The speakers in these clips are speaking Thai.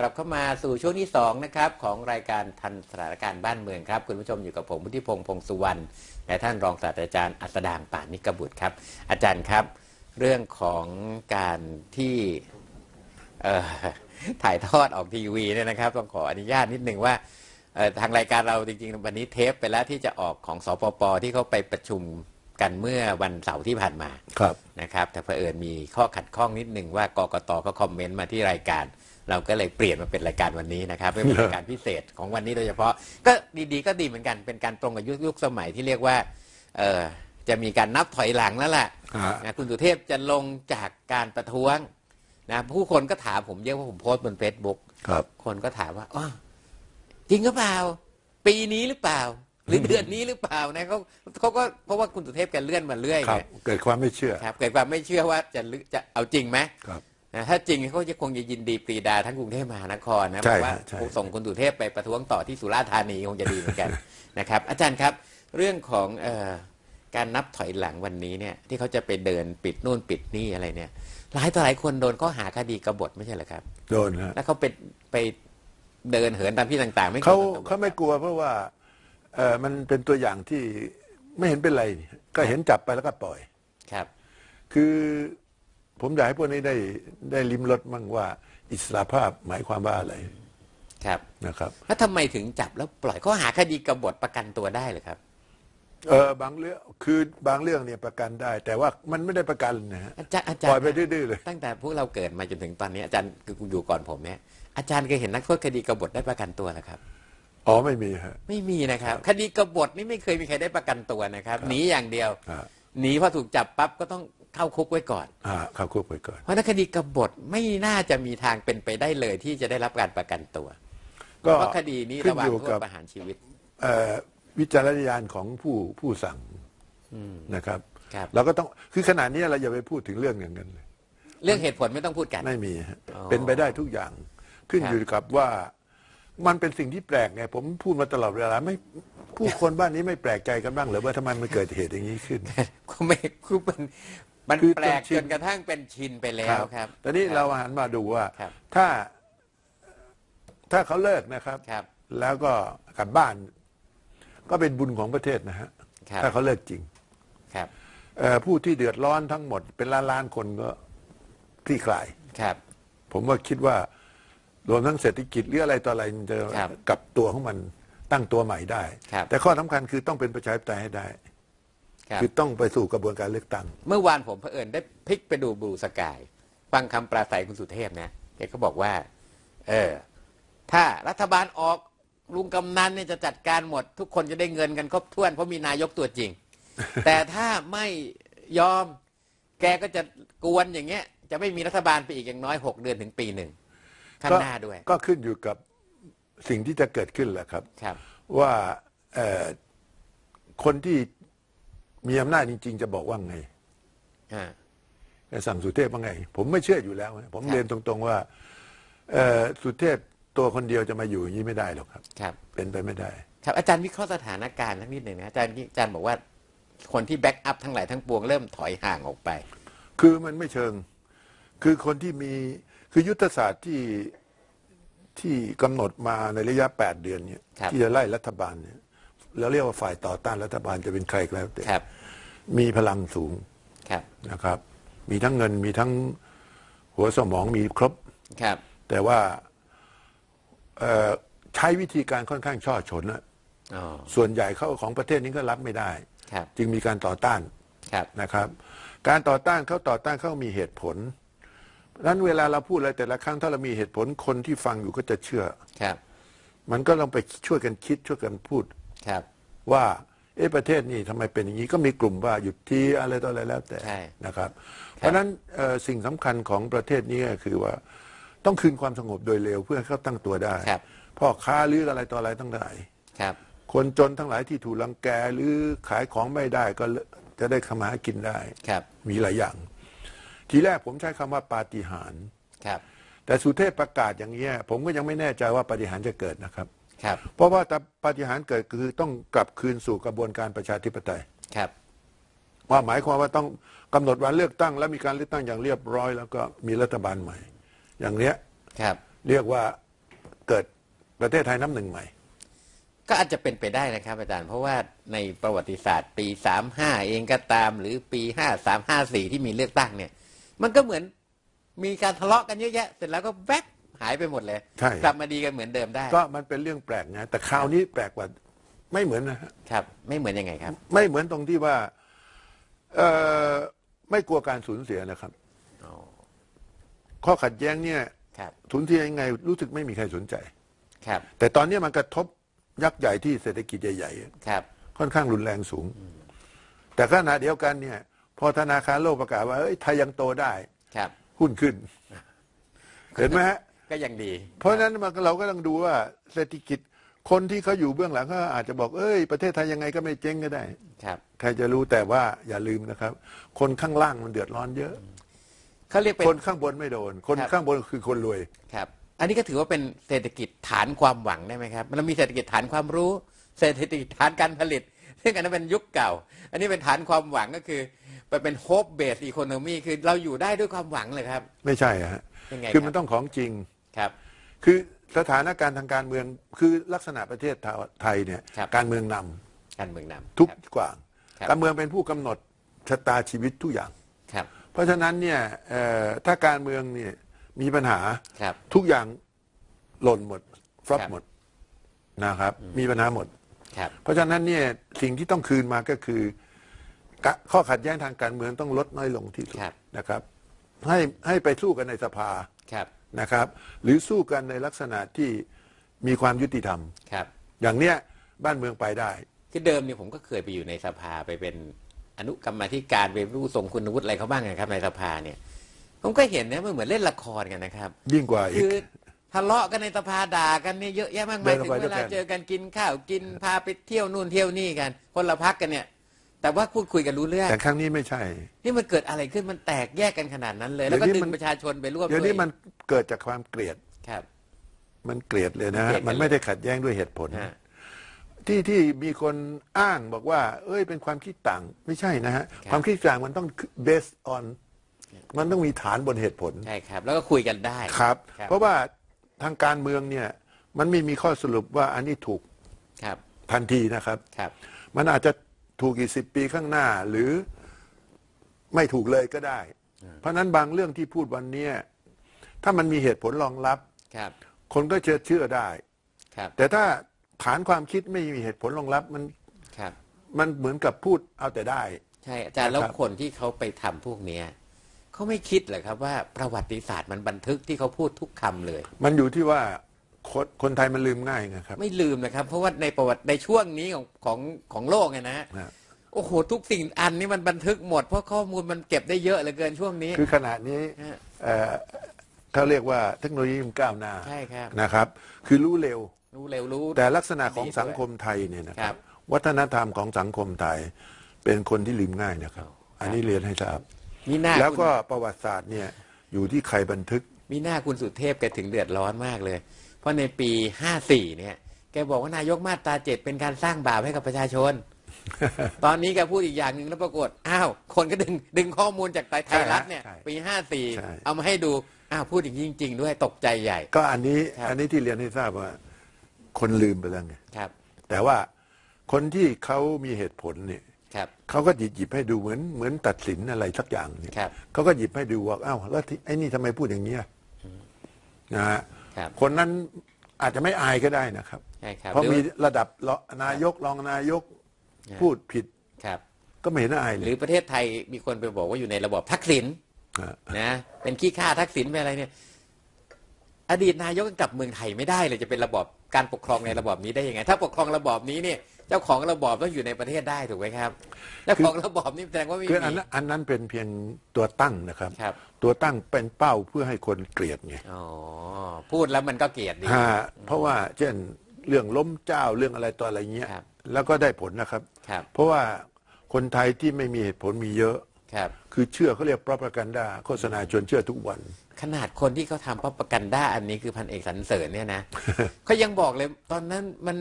กลับเข้ามาสู่ช่วงที่สองนะครับของรายการทันสถานการณ์บ้านเมืองครับคุณผู้ชมอยู่กับผมพุทธิพงษ์พงษ์สุวรรณและท่านรองศาสตราจารย์อัสดางป่านนิกบุตรครับ อาจารย์ครับ เรื่องของการที่เอ่อถ่ายทอดออกทีวีเนี่ยนะครับ ต้องขออนุญาตนิดนึงว่าเอ่อทางรายการเราจริงๆ วันนี้เทปไปแล้วที่จะออกของสปปที่เขาไปประชุมกันเมื่อวันเสาร์ที่ผ่านมาครับนะครับแต่เผอิญมีข้อขัดข้องนิดหนึ่งว่ากกตก็คอมเมนต์มาที่รายการ เราก็เลยเปลี่ยนมาเป็นรายการวันนี้นะครับเป็นรายการพิเศษของวันนี้โดยเฉพาะ ก็ดีๆก็ดีเหมือนกันเป็นการตรงกับยุคยุคสมัยที่เรียกว่าเออจะมีการนับถอยหลังแล้วล่ะฮะนะคุณสุเทพจะลงจากการประท้วงนะผู้คนก็ถามผมเยอะว่าผมโพสต์บนเฟซบุ๊กครับคนก็ถามว่าอ๋อจริงหรือเปล่า ปีนี้หรือเปล่า หรือเดือนนี้หรือเปล่านะเขาเขาก็เพราะว่าคุณสุเทพแกเลื่อนมาเรื่อยครัไงบเกิดความไม่เชื่อครับ เกิดความไม่เชื่อว่าจะลึจะเอาจริงไหมครับ นะถ้าจริงเขาจะคงจะยินดีปรีดาทั้งกรุงเทพมหานครนะใช่บอกว่าใช่ส่งคุณสุเทพไปประท้วงต่อที่สุราษฎร์ธานีคงจะดีเหมือนกันนะครับ อาจารย์ครับเรื่องของเออการนับถอยหลังวันนี้เนี่ย ที่เขาจะไปเดินปิดนู่นปิดนี่อะไรเนี่ย หลายต่อหลายคนโดนข้อหาคดีกบฏไม่ใช่เหรอครับ โดนฮะแล้วเขาไปไปเดินเหินตามที่ต่าง ๆ ไม่กลัเขาวโดนตำรวจเขาไม่กลัวเพราะว่าเออมันเป็นตัวอย่างที่ไม่เห็นเป็นไรนี่ก็เห็นจับไปแล้วก็ปล่อยครับ คือ ผมอยากให้พวกนี้ได้ได้ลิ้มรสมั่งว่า อิสระภาพหมายความว่าอะไรครับนะครับแล้วทำไมถึงจับแล้วปล่อยข้อหาคดีกบฏประกันตัวได้เลยครับเออบางเรื่องคือบางเรื่องเนี่ยประกันได้ แต่ว่ามันไม่ได้ประกันนะฮะอาจารย์อาจารปล่อยย์ไปดื้อๆเลยตั้งแต่พวกเราเกิดมาจนถึงตอนนี้อาจารย์คืออยู่ก่อนผมเนี่ยอาจารย์เคยเห็นนักโทษคดีกบฏได้ประกันตัวนะครับอ๋อไม่มีฮะไม่มีนะครับ คดีกบฏนี่ไม่เคยมีใครได้ประกันตัวนะครับหนีอย่างเดียวอ่าหนีพอถูกจับปั๊บก็ต้อง เข้าคุกไว้ก่อนอ่าเข้าคุกไปก่อน เพราะนักคดีกบฏไม่น่าจะมีทางเป็นไปได้เลย ที่จะได้รับการประกันตัว ก็เพราะคดีนี้ขึ้ระนหว่าองยู่โทษกับประหารชีวิตเอ่อวิจารณญาณของผู้ผู้สั่งนะครับครับเราก็ต้องคือขนาดนี้เราอย่าไปพูดถึงเรื่องอย่างนั้นเลยเรื่องเหตุผลไม่ต้องพูดกัน ไม่มีฮะอ๋อเป็นไปได้ทุกอย่างขึ้นครับอยู่กับว่ามันเป็นสิ่งที่แปลกไงผมพูดมาตลอดเวลาไม่ผู้คนบ้านนี้ไม่แปลกใจกันบ้างเหรือว่าทำไมมันเกิดเหตุอย่างนี้ขึ้นก็ไม่คือมัน มันคือแปลกจนชิจนนกระทั่งเป็นชินไปแล้วครับตอนนี้คบเราหันมาดูว่าครับถ้า ถ้าเขาเลิกนะครับครับแล้วก็กลับบ้าน ก็เป็นบุญของประเทศนะฮะครับถ้าเขาเลิกจริง ครับเอ่อผู้ที่เดือดร้อนทั้งหมด เป็นล้านล้านๆคนก็คลี่คลาย ครับ ผมว่าคิดว่ารวมทั้งเศรษฐกิจหรืออะไรต่ออะไรมันจะครับกลับตัวของมันตั้งตัวใหม่ได้ครับแต่ข้อสำคัญคือต้องเป็นประชาธิปไตยให้ได้ ครับ คือต้องไปสู่กระบวนการเลือกตั้ง เมื่อวานผมเผอิญได้พลิกไปดูบลูสกาย ฟังคำปราศัยคุณสุเทพนะแกก็บอกว่า เออ ถ้ารัฐบาลออกลุงกำนันเนี่ยจะจัดการหมด ทุกคนจะได้เงินกันครบถ้วนเพราะมีนายกตัวจริง แต่ถ้าไม่ยอมแกก็จะกวนอย่างเงี้ย จะไม่มีรัฐบาลไปอีกอย่างน้อยหกเดือนถึงปีหนึ่งข้างก็หน้าด้วยก็ขึ้นอยู่กับสิ่งที่จะเกิดขึ้นแหละครับ ครับ ว่าเอ่อคนที่ มีอำนาจจริง ๆ จะบอกว่าไงอ่าจะสั่งสุเทพว่าไง ผมไม่เชื่ออยู่แล้วนะผมครับเรียนตรง ๆ ว่าเอ่อสุเทพตัวคนเดียวจะมาอยู่อย่างนี้ไม่ได้หรอกครับ ครับ เป็นไปไม่ได้ ครับ อาจารย์วิเคราะห์สถานการณ์สักนิดหนึ่งนะอาจารย์อาจารย์บอกว่าคนที่แบ็กอัพทั้งหลายทั้งปวงเริ่มถอยห่างออกไป คือมันไม่เชิง คือคนที่มีคือยุทธศาสตร์ที่ที่กำหนดมาในระยะแปดเดือนเนี่ยครับ ที่จะไล่รัฐบาลเนี่ยแล้วเรียกว่าฝ่ายต่อต้านรัฐบาลจะเป็นใครก็แล้วแต่ ครับ มีพลังสูงครับนะครับ มีทั้งเงินมีทั้งหัวสมองมีครบ ครับ แต่ว่าเอ่อใช้วิธีการค่อนข้างช่อฉนนะอ๋อส่วนใหญ่เขาของประเทศนี้ก็รับไม่ได้ ครับ จึงมีการต่อต้านครับ นะครับ การต่อต้านเขาต่อต้านเขามีเหตุผลนั้นเวลาเราพูดอะไรแต่ละครั้งถ้าเรามีเหตุผลคนที่ฟังอยู่ก็จะเชื่อ ครับ มันก็ลองไปช่วยกันคิดช่วยกันพูดครับ ว่า เอ๊ะประเทศนี่ทำไมเป็นอย่างนี้ก็มีกลุ่มว่าหยุดทีอะไรต่ออะไรแล้วแต่ใช่นะครับ เพราะฉะนั้นเอ่อสิ่งสำคัญของประเทศนี้ก็คือว่า ต้องคืนความสงบโดยเร็วเพื่อให้เขาตั้งตัวได้ครับ พ่อค้าหรืออะไรต่ออะไรตั้งหลาย ครับ คนจนทั้งหลายที่ถูกรังแกหรือขายของไม่ได้ก็จะได้คำหากินได้ ครับ มีหลายอย่าง ทีแรกผมใช้คำว่าปาฏิหาริย์ครับ แต่สุเทพประกาศอย่างนี้ยผมก็ยังไม่แน่ใจว่าปาฏิหาริย์จะเกิดนะครับ ครับ เพราะว่าถ้าปาฏิหาริย์เกิดคือต้องกลับคืนสู่กระบวนการประชาธิปไตย ครับ ว่าหมายความว่าต้องกำหนดวันเลือกตั้ง และมีการเลือกตั้งอย่างเรียบร้อย แล้วก็มีรัฐบาลใหม่ อย่างเนี้ยครับ เรียกว่าเกิดประเทศไทยน้ำหนึ่งใหม่ ก็อาจจะเป็นไปได้นะครับ อาจารย์เพราะว่าในประวัติศาสตร์ปี35เองก็ตาม หรือปี53 54ที่มีเลือกตั้งเนี่ย มันก็เหมือนมีการทะเลาะกันเยอะแยะ เสร็จแล้วก็แวบ หายไปหมดเลย ใช่ กลับมาดีกันเหมือนเดิมได้ ก็มันเป็นเรื่องแปลกนะแต่คราวนี้แปลกกว่าไม่เหมือนนะฮะครับ ไม่เหมือนยังไงครับ ไม่เหมือนตรงที่ว่าเออไม่กลัวการสูญเสียนะครับ อ๋อ ข้อขัดแย้งเนี่ยครับ สูญเสียยังไงรู้สึกไม่มีใครสนใจ ครับ แต่ตอนนี้มันกระทบยักษ์ใหญ่ที่เศรษฐกิจใหญ่ๆ ครับ ค่อนข้างรุนแรงสูง แต่ขณะเดียวกันเนี่ย พอธนาคารโลกประกาศว่าเอ้ยไทยยังโตได้ ครับ หุ้นขึ้น เห็นไหมฮะ ก็ยังดี เพราะฉะนั้นมันเราก็ต้องดูว่าเศรษฐกิจคนที่เขาอยู่เบื้องหลังเขาอาจจะบอกเอ้ยประเทศไทยยังไงก็ไม่เจ๊งก็ได้ ครับ ใครจะรู้แต่ว่าอย่าลืมนะครับ คนข้างล่างมันเดือดร้อนเยอะเขาเรียกเป็นคนข้างบนไม่โดน คนครับ ข้างบนคือคนรวย ครับ อันนี้ก็ถือว่าเป็นเศรษฐกิจฐานความหวังได้ไหมครับมันมีเศรษฐกิจฐานความรู้ เศรษฐกิจฐานการผลิตซึ่งอันนั้นเป็นยุคเก่า อันนี้เป็นฐานความหวังก็คือไปเป็น hope based economy คือเราอยู่ได้ด้วยความหวังเลยครับ ไม่ใช่อะฮะยังไงคือครับมันต้องของจริง ครับ คือสถานการณ์ทางการเมืองคือลักษณะประเทศไทยเนี่ยครับ การเมืองนำการเมืองนำทุกครับกว่าง ครับการเมืองเป็นผู้กำหนดชะตาชีวิตทุกอย่าง ครับ เพราะฉะนั้นเนี่ยเอ่อถ้าการเมืองเนี่ยมีปัญหาครับ ทุกอย่างหล่นหมดฟลอปครับ หมดนะครับ มีปัญหาหมด ครับ เพราะฉะนั้นเนี่ยสิ่งที่ต้องคืนมาก็คือกะข้อขัดแย้งทางการเมืองต้องลดน้อยลงที่สุดครับ นะครับ ให้ให้ไปสู้กันในสภา ครับ นะครับ หรือสู้กันในลักษณะที่มีความยุติธรรม ครับ อย่างเนี้ยบ้านเมืองไปได้ คือเดิมเนี่ยผมก็เคยไปอยู่ในสภาไปเป็นอนุกรรมาธิการไปรู้ทรงคุณวุฒิอะไรเขาบ้างนะครับในสภาเนี่ย ผมก็เห็นนะมันเหมือนเล่นละครกันนะครับ ยิ่งกว่าอีคืกอทะเลาะกันในสภาด่ากันเนี่ยเยอะแยะมากมายเดิถึนงออกไปเวลาด้วยกันเจอกันกินข้าวกินพาไปเที่ยวนู่นเที่ยวนี่กัน คนละพักกันเนี่ย แต่ว่าพูดคุยกันรู้เรื่อง แต่ครั้งนี้ไม่ใช่ นี่มันเกิดอะไรขึ้นมันแตกแยกกันขนาดนั้นเลย แล้วก็เดี๋ยวนี้ดึงมันประชาชนไปร่วมเดี๋ยวด้วนี้ยมันเกิดจากความเกลียดครับ มันเกลียดเลยนะเกลีฮะยดกันมันไม่ได้ขัดแย้งด้วยเหตุผลฮะที่ที่มีคนอ้างบอกว่า เอ้ยเป็นความคิดต่างไม่ใช่นะฮะครับความคิดต่างมันต้อง based on มันต้องมีฐานบนเหตุผลใช่ครับ แล้วก็คุยกันได้ครับครับ เพราะว่าทางการเมืองเนี่ย มันไม่มีข้อสรุปว่าอันนี้ถูกครับทันทีนะครับครับ มันอาจจะ ถูกอีกสิบปีข้างหน้าหรือไม่ถูกเลยก็ได้ เพราะฉะนั้นบางเรื่องที่พูดวันเนี้ยถ้ามันมีเหตุผลรองรับครับ คนก็เชื่อเชื่อได้ครับแต่ถ้าฐานความคิดไม่มีเหตุผลรองรับมันครับ มันเหมือนกับพูดเอาแต่ได้ ใช่อาจารย์แล้วนะครับคนที่เขาไปทำพวกเนี้ยเขาไม่คิดเหรอครับว่าประวัติศาสตร์มันบันทึกที่เขาพูดทุกคำเลย มันอยู่ที่ว่า คนคนไทยมันลืมง่ายไงครับ ไม่ลืมนะครับ เพราะว่าในประวัติในช่วงนี้ของของของโลกไงนะฮะนะโอ้โหทุกสิ่งอันนี้มันบันทึกหมด เพราะข้อมูลมันเก็บได้เยอะเหลือเกินช่วงนี้ คือขณะนี้ฮะเอ่อเขาเรียกว่าเทคโนโลยีมันก้าวหน้าใช่ครับ นะครับ คือรู้เร็ว รู้เร็วรู้ แต่ลักษณะของดีด้วยสังคมไทยเนี่ยนะคครัรับบ วัฒนธรรมของสังคมไทย เป็นคนที่ลืมง่ายนะครับ อันนี้เรียนให้ทราบ มีหน้าแล้วก็คุณประวัติศาสตร์เนี่ยอยู่ที่ใครบันทึก มีหน้าคุณสุเทพแกถึงเดือดร้อนมากเลย เพราะในปีห้าสี่เนี่ย แกบอกว่านายกมาตราเจ็ดเป็นการสร้างบาปให้กับประชาชน ตอนนี้แกพูดอีกอย่างหนึ่งแล้วปรากฏ อ้าว คนก็ดึงดึงข้อมูลจากไทยไทยรัฐเนี่ยใช่ปีห้าสี่ใช่เอามาให้ดูอ้าวพูดอย่างนี้จริง ๆ ด้วยตกใจใหญ่ ก็อันนี้ครับอันนี้ที่เรียนให้ทราบว่า คนลืมไปแล้วไงครับ แต่ว่าคนที่เขามีเหตุผลเนี่ยครับเขาก็หยิบหยิบให้ดูเหมือนเหมือนตัดสินอะไรสักอย่างเนี่ยครับเขาก็หยิบให้ดูว่าอ้าวแล้วที่ไอ้นี่ทำไมพูดอย่างเนี้ยนะฮะ ครับคนนั้นอาจจะไม่อายก็ได้นะครับ ใช่ครับเพราะหรือมีระดับรองนายกรองนายกครับพูดผิดครับ ก็ไม่เห็นอายเลหยรือประเทศไทยมีคนไปบอกว่าอยู่ในระบอบทักษิณฮะนะเป็นขี้ข้าทักษิณเป็นอะไรเนี่ย อดีตนายกยังกลับเมืองไทยไม่ได้เลยจะเป็นระบอบการปกครองในระบอบนี้ได้ยังไง ถ้าปกครองระบอบนี้เนี่ย เจ้าของระบอบต้องอยู่ในประเทศได้ถูกไหมครับเจ้าของระบอบนี่แสดงว่าไม่คือมีอันนั้นอันนั้นเป็นเพียงตัวตั้งนะครับ ครับ ตัวตั้งเป็นเป้าเพื่อให้คนเกลียดไงอ๋อพูดแล้วมันก็เกลียดดี ฮะเพราะว่าเช่นเรื่องล้มเจ้าเรื่องอะไรต่ออะไรเงี้ยครับแล้วก็ได้ผลนะครับ ครับ เพราะว่าคนไทยที่ไม่มีเหตุผลมีเยอะ ครับ คือเชื่อเขาเรียก propaganda โฆษณาชวนเชื่อทุกวัน ขนาดคนที่เขาทำพับประกันด้าอันนี้คือพันเอกสันเสริญเนี่ยนะ เขายังบอกเลยตอนนั้นมัน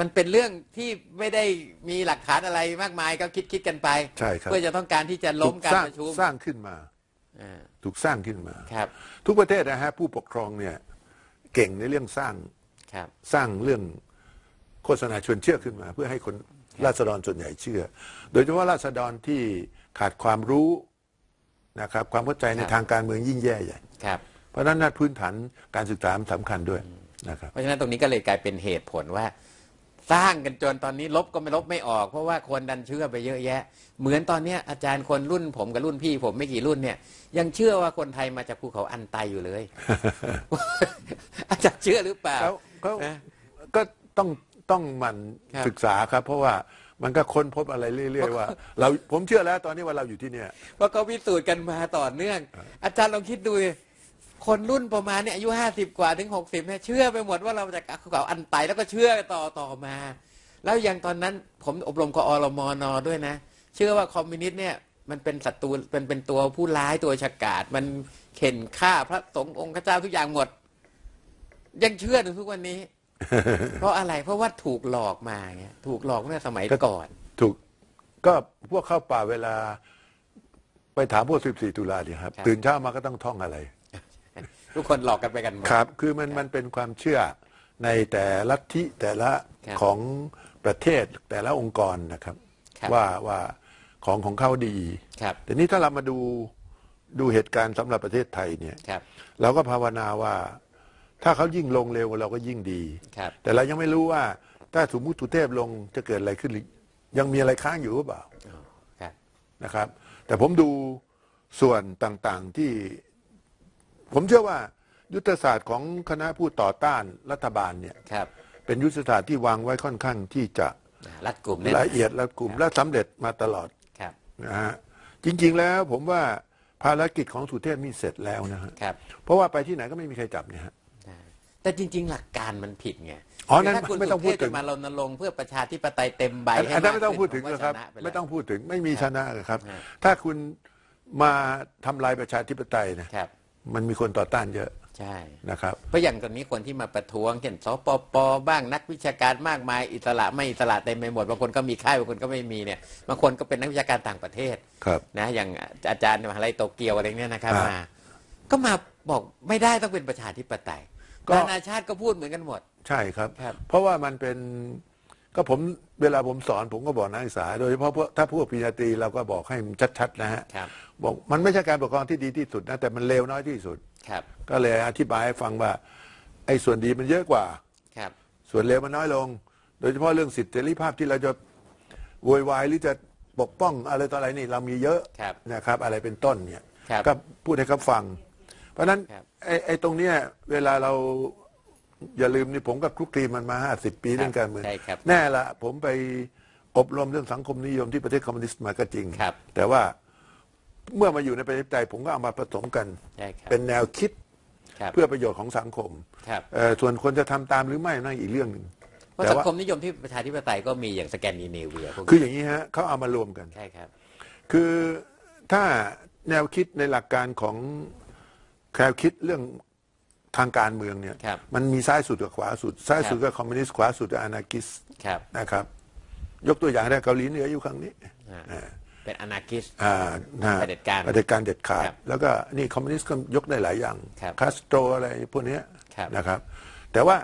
มันเป็นเรื่องที่ไม่ได้มีหลักฐานอะไรมากมายก็คิดคิดกันไป ใช่ครับ เพื่อจะต้องการที่จะล้มถูการสร้างประชุมสร้างขึ้นมาอ่าถูกสร้างขึ้นมาครับ ทุกประเทศนะฮะผู้ปกครองเนี่ยเก่งในเรื่องสร้างครับสร้างเรื่องโฆษณาชวนเชื่อขึ้นมา เพื่อให้คนราษฎรส่วนใหญ่เชื่อ โดยเฉพาะราษฎรที่ขาดความรู้นะครับความเข้าใจในครับทางการเมืองยิ่งแย่ใหญ่ครับเพราะฉะนั้นน่ะพื้นฐานการศึกษามันสำคัญด้วยนะครับเพราะฉะนั้นตรงนี้ก็เลยกลายเป็นเหตุผลว่า สร้างกันจนตอนนี้ลบก็ไม่ลบไม่ออก เพราะว่าคนดันเชื่อไปเยอะแยะ เหมือนตอนเนี้ยอาจารย์คนรุ่นผมกับรุ่นพี่ผมไม่กี่รุ่นเนี่ย ยังเชื่อว่าคนไทยมาจากภูเขาอันไตอยู่เลย อาจารย์เชื่อหรือเปล่าเขาเขานะก็ต้องต้องหมันครับศึกษาครับ เพราะว่ามันก็ค้นพบอะไรเรื่อยๆว่า เราผมเชื่อแล้วตอนนี้ว่าเราอยู่ที่เนี่ย เพราะเขาพิสูจน์กันมาต่อเนื่อง อาจารย์ลองคิดดูดิ คนรุ่นประมาณเนี่ยอายุห้าสิบกว่าถึงหกสิบเนี่ยเชื่อไปหมดว่าเราจากภูเขาอันไตแล้วก็เชื่อต่อต่อมา แล้วอย่างตอนนั้นผมอบรมกอรมนด้วยนะ เชื่อว่าคอมมิวนิสต์เนี่ยมันเป็นศัตรูเป็นเป็นตัวผู้ร้ายตัวฉกาจมันเข็นฆ่าพระสงฆ์องค์พระเจ้าทุกอย่างหมด ยังเชื่อถึงทุกวันนี้ เพราะอะไรเพราะว่าถูกหลอกมาไงถูกหลอกเมื่อสมัยก่อน ถูกก็พวกเข้าป่าเวลา ไปถามพวก14ตุลาเนี่ยครับครับ ตื่นเช้ามาก็ต้องท่องอะไร ทุกคนหลอกกันไปกันมาครับ คือมันมันเป็นความเชื่อในแต่ละทิแต่ละครับของประเทศแต่ละองค์กรนะครับ ครับ ว่าว่าของของเขาดี ครับแต่นี้ถ้าเรามาดูดูเหตุการณ์สำหรับประเทศไทยเนี่ย ครับเราก็ภาวนาว่าถ้าเขายิ่งลงเร็วเราก็ยิ่งดี ครับ แต่เรายังไม่รู้ว่าถ้าสมมุติสุเทพลงจะเกิดอะไรขึ้นหรือยังมีอะไรค้างอยู่หรือเปล่าครับ นะครับ แต่ผมดูส่วนต่างๆที่ ผมเชื่อว่ายุทธศาสตร์ของคณะผู้ต่อต้านรัฐบาลเนี่ยครับ เป็นยุทธศาสตร์ที่วางไว้ค่อนข้างที่จะรัดกลุ่มแน่นละเอียดและกลุ่มและสำเร็จมาตลอดครับนะฮะจริง ๆ แล้วผมว่าภารกิจของสุเทพนี่เสร็จแล้วนะฮะครับเพราะว่าไปที่ไหนก็ไม่มีใครจับเนี่ยฮะแต่จริง ๆ หลักการมันผิดไงอ๋อนั่นคืถ้าคุณไม่ต้องพูดถึงสุเทพจะมารณรงค์เพื่อประชาธิปไตยเต็มใบอันให้อันนั้นากไม่ต้องพูดถึงขึ้นนะครับผว่าชนะปแล้วไม่ต้องพูดถึงไม่มีชนะครับฮะถ้าคุณมาทำลายประชาธิปไตยนะครับ มันมีคนต่อต้านเยอะใช่นะครับเพราะอย่างตอนนี้คนที่มาประท้วงเช่นสปปบ้างนักวิชาการมากมาย อิสระไม่อิสระเต็มไปหมดบางคนก็มีค่ายบางคนก็ไม่มีเนี่ยบางคนก็เป็นนักวิชาการต่างประเทศครับนะอย่างอาจารย์ในมหาลัยโตเกียวอะไรเนี่ยนะครับอ่ามมาก็มาบอกไม่ได้ต้องเป็นประชาธิปไตยก็นานาชาติก็พูดเหมือนกันหมด ใช่ครับครับเพราะว่ามันเป็นก็ผม เวลาผมสอนผมก็บอกนักศึกษา โดยเฉพาะพวกถ้าพวกปริญญาตรีเราก็บอกให้มันชัดๆนะฮะครับ บอกมันไม่ใช่การปกครองที่ดีที่สุดนะแต่มันเลวน้อยที่สุด ครับ ก็เลยอธิบายให้ฟังว่าไอ้ส่วนดีมันเยอะกว่า ครับ ส่วนเลวมันน้อยลง โดยเฉพาะเรื่องสิทธิเสรีภาพที่เราจะโวยวายหรือจะปกป้องอะไรต่ออะไรนี่เรามีเยอะครับนะครับ อะไรเป็นต้นเนี่ยครับก็พูดให้เขาฟัง เพราะฉะนั้นครับ ไอ้ไอ้ตรงเนี้ยเวลาเรา อย่าลืมนี่ผมก็คลุกคลีมันมาห้าสิบปีเรื่องการเมืองใช่ครับแน่ละผมไปอบรมเรื่องสังคมนิยมที่ประเทศคอมมิวนิสต์มาก็จริง ครับ แต่ว่าเมื่อมาอยู่ในประชาธิปไตยผมก็เอามาผสมกัน ใช่ครับเป็นแนวคิดครับเพื่อประโยชน์ของสังคมครับ เอ่อส่วนคนจะทำตามหรือไม่นั่นอีกเรื่องหนึ่งเพราะแต่สังว่าคมนิยมที่ประชาธิปไตยก็มีอย่างสแกนดิเนเวียพวกคือนี้อย่างนี้ฮะเขาเอามารวมกัน ใช่ครับ คือถ้าแนวคิดในหลักการของแนวคิดเรื่อง ทางการเมืองเนี่ยครับมันมีซ้ายสุดกับขวาสุด ซ้ายสุดครับก็คอมมิวนิสต์ขวาสุดก็อนาคิสครับนะครับ ยกตัวอย่างได้เกาหลีเหนืออยู่ครั้งนี้อ่าอ่าเป็นอนาคิสอ่านะเผด็จการเผด็จการเด็ดขาดครับแล้วก็นี่คอมมิวนิสต์ก็ยกได้หลายอย่างครับคาสโตรอะไรพวกเนี้ยครับนะครับ แต่ว่า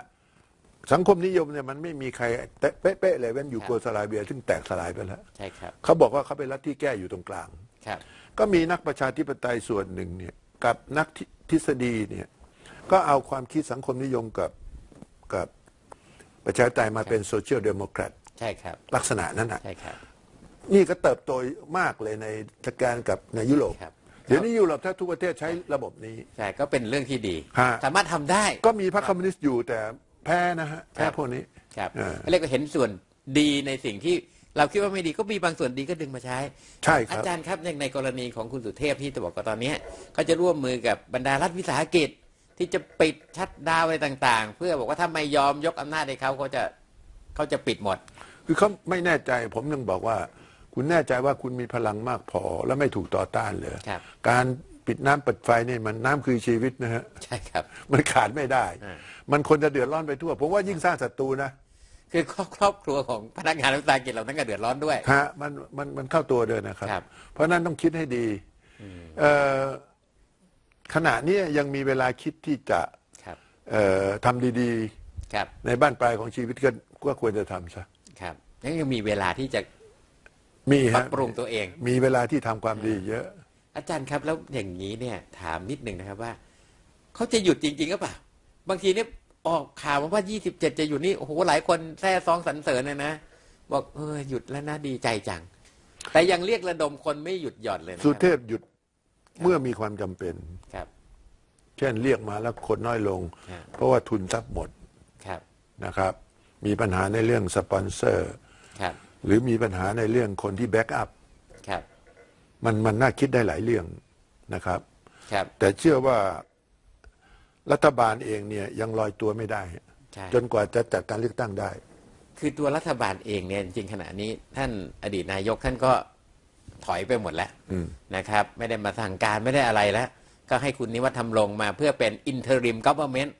สังคมนิยมเนี่ยมันไม่มีใครเป๊ะๆเลยเว้นอยู่ครับโกสลาเบีย ซึ่งแตกสลายไปแล้วใช่ครับเขาบอกว่าเขาเป็นรัฐที่แก้อยู่ตรงกลางครับก็มีนักประชาธิปไตยส่วนหนึ่งเนี่ยกับนักทฤษฎีเนี่ย ก็เอาความคิดสังคมนิยมกับกับประชาธิปไตยมาเป็นโซเชียลเดโมแครตใช่ครับ ลักษณะนั้นน่ะใช่ครับ นี่ก็เติบโตมากเลยในจักรานกับในยุโรปครับ เดี๋ยวนี้ยุโรปถ้าทุกประเทศใช้ระบบนี้ ใช่ก็เป็นเรื่องที่ดี ฮะ สามารถทำได้ ก็มีพรรคคอมมิวนิสต์อยู่แต่แพ้นะฮะแพ้ครับพวกนี้ ครับเออเรียกว่าเห็นส่วนดีในสิ่งที่เราคิดว่าไม่ดีก็มีบางส่วนดีก็ดึงมาใช้ใช่คอารับจารย์ครับอย่างในกรณีของคุณสุเทพที่จะบอกว่าตอนเนี้ยเขาจะร่วมมือกับบรรดารัฐวิสาหกิจ ที่จะปิดชัดดาวน์อะไรต่าง ๆ เพื่อบอกว่าถ้าไม่ยอมยกอำนาจให้เขาเขาจะเขาจะปิดหมด คือเขาไม่แน่ใจผมยังบอกว่า คุณแน่ใจว่าคุณมีพลังมากพอและไม่ถูกต่อต้านเลยครับการปิดน้ำปิดไฟเนี่ยมันน้ำคือชีวิตนะฮะใช่ครับ มันขาดไม่ได้อ่ามันคนจะเดือดร้อนไปทั่วผมว่ายิ่งสร้างศัตรูนะคือครอบครอบครัวของพนักงานรัฐวิสาหกิจเราทั้งก็เดือดร้อนด้วยฮะมันมันมันเข้าตัวเดินนะครับครับ เพราะฉะนั้นต้องคิดให้ดีเอ่อ ขณะนี้ยังมีเวลาคิดที่จะครับเอ่อทำดีครับในบ้านปลายของชีวิตก็ก็ควรจะทำซะครับยังยังมีเวลาที่จะมีปรัฮะบปรุงตัวเอง มีเวลาที่ทำความดีเยอะ อาจารย์ครับแล้วอย่างนี้เนี่ยถามนิดหนึ่งนะครับว่าเขาจะหยุดจริงๆหรือเปล่าบางทีเนี่ยออกข่าวมาว่า 27 จะหยุดนี่โอ้โหหลายคนแซ่ซองสรรเสริญเลยนะบอกเออหยุดแล้วนะดีใจจัง แต่ยังเรียกระดมคนไม่หยุดหย่อนเลยนะสุคเทรับพหยุด เมื่อมีความจำเป็น ครับ เช่นเรียกมาแล้วคนน้อยลง ครับ เพราะว่าทุนทรัพย์หมดครับ นะครับ มีปัญหาในเรื่องสปอนเซอร์ ครับ หรือมีปัญหาในเรื่องคนที่แบ็กอัพครับ มันมันน่าคิดได้หลายเรื่องนะครับ ครับ แต่เชื่อว่ารัฐบาลเองเนี่ยยังลอยตัวไม่ได้ ใช่ จนกว่าจะจัดการเลือกตั้งได้ คือตัวรัฐบาลเองเนี่ยจริงๆขณะนี้ท่านอดีตนายกท่านก็ ถอยไปหมดแล้วอืมนะครับ ไม่ได้มาสั่งการไม่ได้อะไรแล้ว ก็ให้คุณนิวัฒน์ทำลงมาเพื่อเป็น interim government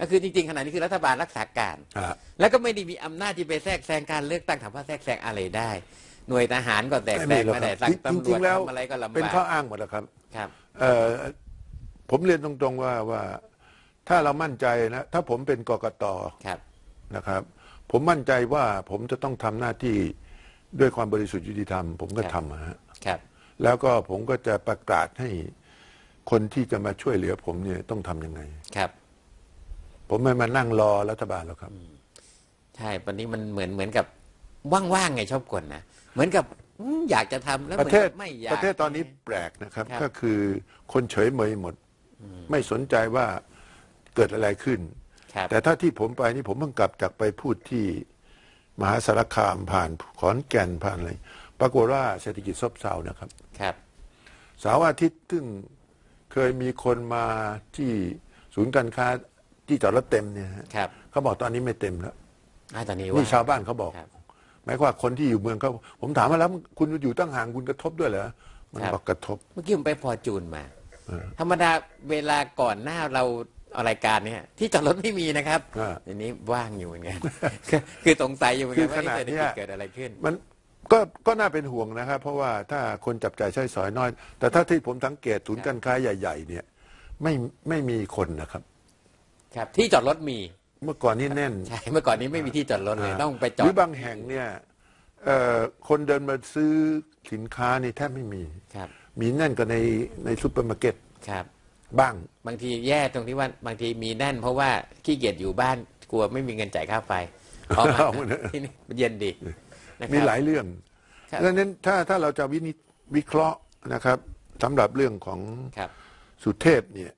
ก็คือจริงๆขณะนี้คือรัฐบาลรักษาการอ่าแล้วก็ไม่ได้มีอำนาจที่ไปแทรกแซงการเลือกตั้งถามว่าแทรกแซงอะไรได้ หน่วยทหารก็แทรกแซงหรอกไม่คได้รับสั่งจตำรริวจงๆแล้วทำอะไรก็ลำเป็นบากข้ออ้างหมดแล้วครับครับเอ่อผมเรียนตรงๆว่าว่าถ้าเรามั่นใจนะถ้าผมเป็นกกตครับนะครับ ผมมั่นใจว่าผมจะต้องทำหน้าที่ด้วยความบริสุทธิ์ยุติธรรม ผมก็ครับทำอะฮะ ครับ แล้วก็ผมก็จะประกาศให้คนที่จะมาช่วยเหลือผมเนี่ยต้องทำยังไง ครับ ผมไม่มานั่งรอรัฐบาลหรอกครับ ใช่วันนี้มันเหมือนเหมือนกับว่างๆไงชอบกลนะเหมือนกับอืมอยากจะทำแล้วปเหมืระอนเทศกับไม่อยาก ประเทศตอนนี้แปลกนะครับ ครับ ก็คือคนเฉยเมยหมด ไม่สนใจว่าเกิดอะไรขึ้น ครับ แต่ถ้าที่ผมไปนี่ผมเพิ่งกลับจากไปพูดที่มหาสารคามผ่านขอนแก่นผ่านอะไร ปรากฏว่าเศรษฐกิจซบเซานะครับครับเสาร์อาทิตย์ซึ่งเคยมีคนมาที่ศูนย์การค้าที่จอดรถเต็มเนี่ยฮะครับเขาบอกตอนนี้ไม่เต็มแล้วอ่าตอนนี้นี่ว่าชาวบ้านเขาบอกครับ หมายความว่าคนที่อยู่เมืองเขาผมถามว่าแล้วคุณอยู่ตั้งห่างคุณกระทบด้วยเหรอมันครับ บอกกระทบ เมื่อกี้ผมไปฟอร์จูนมาธรรมดาเวลาก่อนหน้าเราเอารายการเนี่ย ที่จอดรถไม่มีนะครับอ่าทีนี้ว่างอยู่เหมือนกัน คือคือสงสัยอยู่เหมือนกันคือว่าขนาดเศรษฐเนี้กิจยเกิดอะไรขึ้น มัน ก็ก็น่าเป็นห่วงนะครับ เพราะว่าถ้าคนจับจ่ายใช้สอยน้อย แต่ถ้าที่ผมสังเกตศูนย์การค้าใหญ่ ๆ เนี่ยไม่ไม่มีคนนะครับ ครับ ที่จอดรถมี เมื่อก่อนนี่แน่นใช่เมื่อก่อนนี้ไม่มีที่จอดรถเลยต้องไปจหอรืดอบางแห่งเนี่ยเอ่อคนเดินมาซื้อสินค้านี่แทบไม่มีครับ มีแน่นกว่าในในซูเปอร์มาร์เก็ตครับบ้างบางทีแย่ตรงที่ว่าบางทีมีแน่น เพราะว่าขี้เกียจอยู่บ้านกลัวไม่มีเงินจ่ายค่าไฟออกมาเอามาเถอะที่นี่เย็นดี นะครับมีหลายเรื่องครับ ดังนั้นถ้าถ้าเราจะวินิจวิเคราะห์นะครับสำหรับเรื่องของครับสุเทพเนี่ย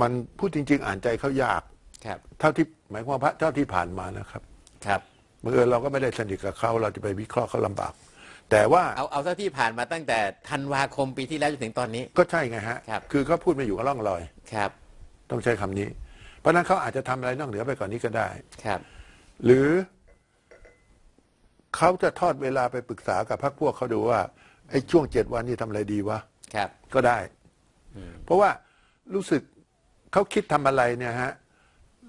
มันพูดจริง ๆ อ่านใจเขายาก ครับเท่าที่หมายความว่าเท่าที่ผ่านมานะครับครับ เมื่อญเราก็ไม่ได้สนิทกับเขาเราจะไปวิเคราะห์เขาลำบาก แต่ว่าเอาเอาเท่าที่ผ่านมาตั้งแต่ธันวาคมปีที่แล้วจนถึงตอนนี้ ก็ใช่ไงฮะครับคือเขาพูดไม่อยู่กับร่องรอย ครับ ต้องใช้คำนี้ เพราะฉะนั้นเขาอาจจะทำอะไรนอกเหนือไปก่อนนี้ก็ได้ ครับ หรือ เขาจะทอดเวลาไปปรึกษากับพรรคพวกเขาดูว่าไอ้ช่วงเจ็ดวันนี้ทำอะไรดีวะครับ ก็ได้ เพราะว่ารู้สึกเขาคิดทำอะไรเนี่ยฮะ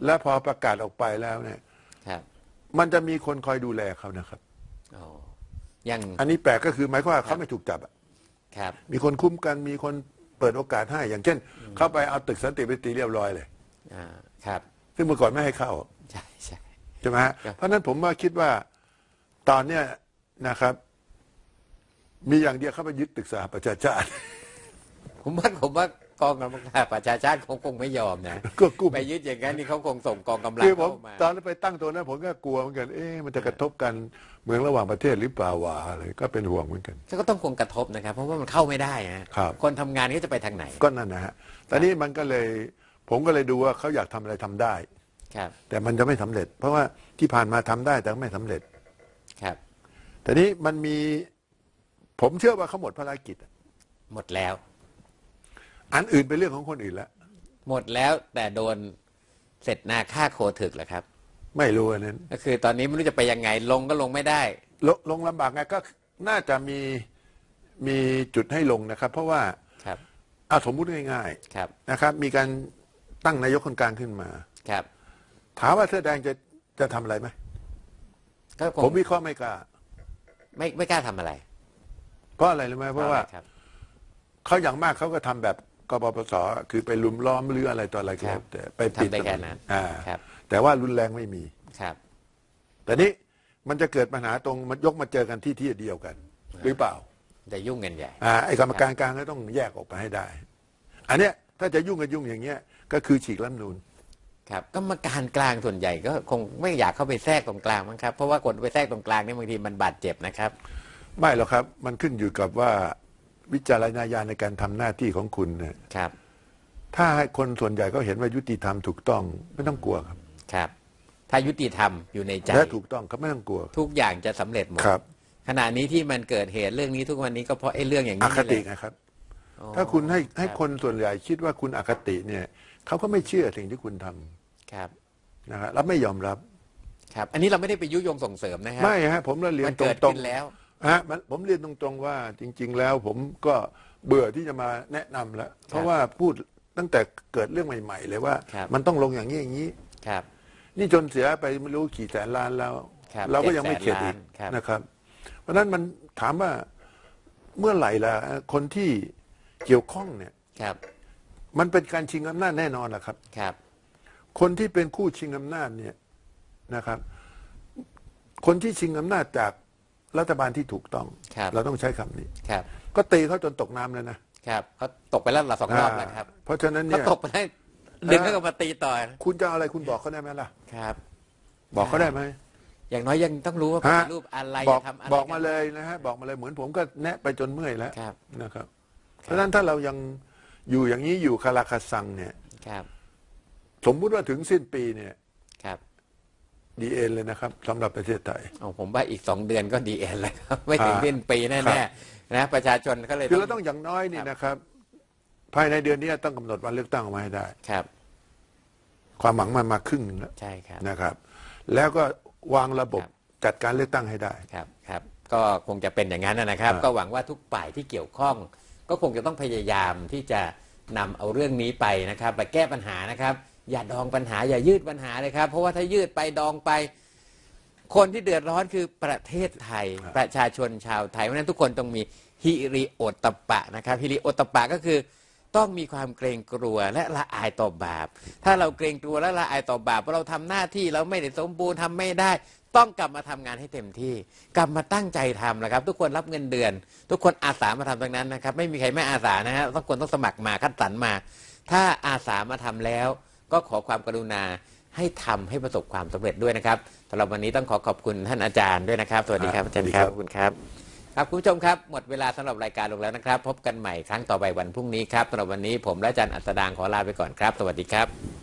แล้วพอประกาศออกไปแล้วเนี่ย ครับมันจะมีคนคอยดูแลเขานะครับ อ๋อยัง อันนี้แปลกก็คือหมายความว่าเขาไม่ถูกจับอะครับ มีคนคุ้มกันมีคนเปิดโอกาสให้ อย่างเช่น เข้าไปเอาตึกสันติไปตีเรียบร้อยเลย อ่า ครับ ซึ่งเมื่อก่อนไม่ให้เข้า ใช่ใช่ ใช่ไหมฮะครับ เพราะฉะนั้นผมว่าคิดว่า ตอนเนี้ยนะครับ มีอย่างเดียวเข้าไปยึดตึกสหประชาชาติ ผมว่าผมว่ากองกำลังประชาชาติเขาคงไม่ยอมนะก็กู้ไปยึดอย่างนั้นนี่เขาคงส่งกองกำลังคือผมเข้ามาตอนนั้นไปตั้งตัวนั้นผมก็กลัวเหมือนกัน เอ๊ะมันจะกระทบกันเมืองระหว่างประเทศหรือเปล่าวะอะไรก็เป็นห่วงเหมือนกัน ก็ต้องคงกระทบนะครับ เพราะว่ามันเข้าไม่ได้ฮะครับ คนทำงานก็จะไปทางไหนก็นั่นนะฮะตอนนี้มันก็เลย ผมก็เลยดูว่าเขาอยากทำอะไรทำได้ ครับ แต่มันจะไม่สำเร็จ เพราะว่าที่ผ่านมาทำได้แต่ไม่สำเร็จครับ แต่นี้มันมีผมเชื่อว่าเขาหมดภารกิจอะหมดแล้ว อันอื่นเป็นเรื่องของคนอื่นแล้ว หมดแล้วแต่โดนเสร็จนาค่าโคถึกแหละครับ ไม่รู้อันนั้น ก็คือตอนนี้ไม่รู้จะไปยังไงลงก็ลงไม่ได้ ลงลงลำบากไงก็น่าจะมีมีจุดให้ลงนะครับ เพราะว่าครับเอาสมมุติง่ายครับๆนะครับ มีการตั้งนายกคนกลางขึ้นมา ครับถามว่าเสื้อแดงจะจะทำอะไรไหมก็คผมงวิเคราะห์ไม่กล้า ไม่ไม่กล้าทำอะไรเพราะอะไรรู้ไหมเพราะว่าครับเขาอย่างมากเขาก็ทำแบบกปปสคือไปลุมล้อมหรืออะไรต่ออะไรก็แล้วแต่ไปปิดทำได้แค่นั้นอ่าครับแต่ว่ารุนแรงไม่มี ครับ แต่นี้มันจะเกิดปัญหาตรงมันยกมาเจอกันที่ที่เดียวกัน หรือเปล่า จะยุ่งกันใหญ่ อ่าไอ้กรรมการกลางก็ต้องแยกออกไปให้ได้ อันเนี้ยถ้าจะยุ่งกันยุ่งอย่างเงี้ยก็คือฉีกรัฐธรรมนูน ครับกรรมการกลางส่วนใหญ่ก็คงไม่อยากเข้าไปแทรกตรงกลางมั้งครับ เพราะว่าคนไปแทรกตรงกลางเนี่ยบางทีมันบาดเจ็บนะครับ ไม่หรอกครับ มันขึ้นอยู่กับว่าวิจารณญาณในการทำหน้าที่ของคุณเนี่ยครับ ถ้าให้คนส่วนใหญ่ก็เห็นว่ายุติธรรมถูกต้องไม่ต้องกลัวครับครับ ถ้ายุติธรรมอยู่ในใจและถูกต้องครับไม่ต้องกลัวทุกอย่างจะสำเร็จหมดครับขณะนี้ที่มันเกิดเหตุเรื่องนี้ทุกวันนี้ก็เพราะไอ้เรื่องอย่างอนี้คนี่แหติละนะครับ อ๋อถ้าคุณให้ให้รับคนส่วนใหญ่คิดว่าคุณอคติเนี่ย เขาก็ไม่เชื่อสิ่งที่คุณทำครับนะครับแล้วไม่ยอมรับ ครับ อันนี้เราไม่ได้ไปยุยงส่งเสริมนะครัไม่ฮะผมเรียมันนตรเกิดงขึ้นแล้ว ๆฮะมันผมเรียนตรงๆว่าจริง ๆ แล้วผมก็เบื่อที่จะมาแนะนำแล้ว เพราะว่าพูดตั้งแต่เกิดเรื่องใหม่ ๆ เลยว่า ครับ มันต้องลงอย่างนี้อย่างนี้ ครับ นี่จนเสียไปไม่รู้กี่แสนล้านแล้ว ครับเราก็ยังไม่เข็ดอีก700,000ครับ นะครับ เพราะฉะนั้นมันถามว่าเมื่อไหร่ล่ะคนที่เกี่ยวข้องเนี่ย ครับ มันเป็นการชิงอำนาจแน่นอนนะครับ ครับ คนที่เป็นคู่ชิงอำนาจเนี่ยนะครับ คนที่ชิงอำนาจจากรัฐบาลที่ถูกต้อง ครับ เราต้องใช้คำนี้ ครับ ก็ตีเขาจนตกน้ำแล้วนะครับเขาตกไปแล้วหลายสองรอบแล้วครับเพราะฉะนั้นเขาเนี่ยตกไปได้ดึงเขาก็มาตีต่อคุณจะเอาอะไรคุณบอกเขาได้ไหมล่ะ ครับ บอกเขาได้ไหม อย่างน้อยยังต้องรู้ว่าปฮะฏิรูปอะไรบอกจะทำอะไรบอกมากันเลยนะฮะบอกมาเลยเหมือนผมก็แนะไปจนเมื่อยแล้วครับ นะครับ เพราะฉะนั้นถ้าเรายัง อยู่อย่างนี้อยู่คาราคาซังเนี่ยครับ สมมุติว่าถึงสิ้นปีเนี่ยครับดีเอ็นเลยนะครับสำหรับประเทศไทยเอาผมว่าอีกสองเดือนก็ดีเอ็นแล้วครับ ไม่ถึงอ่าสิ้นปีแน่ครับๆนะประชาชนก็เลยคือเราต้องอย่างน้อยนี่นะครับ ภายในเดือนนี้ต้องกำหนดวันเลือกตั้งออกมาให้ได้ครับ ความหวังมันมาครึ่งหนึงแล้วใช่ครับนะครับ แล้วก็วางระบบครับจัดการเลือกตั้งให้ได้ครับครับ ก็คงจะเป็นอย่างนั้นนะครับครับก็หวังว่าทุกฝ่ายที่เกี่ยวข้อง ก็คงจะต้องพยายามที่จะนำเอาเรื่องนี้ไปนะครับไปแก้ปัญหานะครับ อย่าดองปัญหาอย่ายืดปัญหาเลยครับ เพราะว่าถ้ายืดไปดองไป คนที่เดือดร้อนคือประเทศไทย ประชาชนชาวไทยเพราะฉะนั้นทุกคนต้องมีฮิริโอตตปปะนะครับฮิริโอตตปปะก็คือ ต้องมีความเกรงกลัวและละอายต่อบาป ถ้าเราเกรงกลัวและละอายต่อบาปเพราะเราทำหน้าที่เราไม่ได้สมบูรณ์ทำไม่ได้ ต้องกลับมาทำงานให้เต็มที่ กลับมาตั้งใจทำนะครับ ทุกคนรับเงินเดือน ทุกคนอาสามาทำตรงนั้นนะครับ ไม่มีใครไม่อาสานะฮะทุกคนต้องสมัครมาคัดสรรมา ถ้าอาสามาทำแล้ว ก็ขอความกรุณาให้ทำให้ประสบความสำเร็จด้วยนะครับสำหรับวันนี้ต้องขอขอบคุณท่านอาจารย์ด้วยนะครับ สวัสดีครับอาจารย์ครับขอบคุณครับ ครับคุณผู้ชมครับ หมดเวลาสำหรับรายการลงแล้วนะครับ พบกันใหม่ครั้งต่อไปวันพรุ่งนี้ครับสำหรับวันนี้ผมและอาจารย์อัศดางขอลาไปก่อนครับ สวัสดีครับ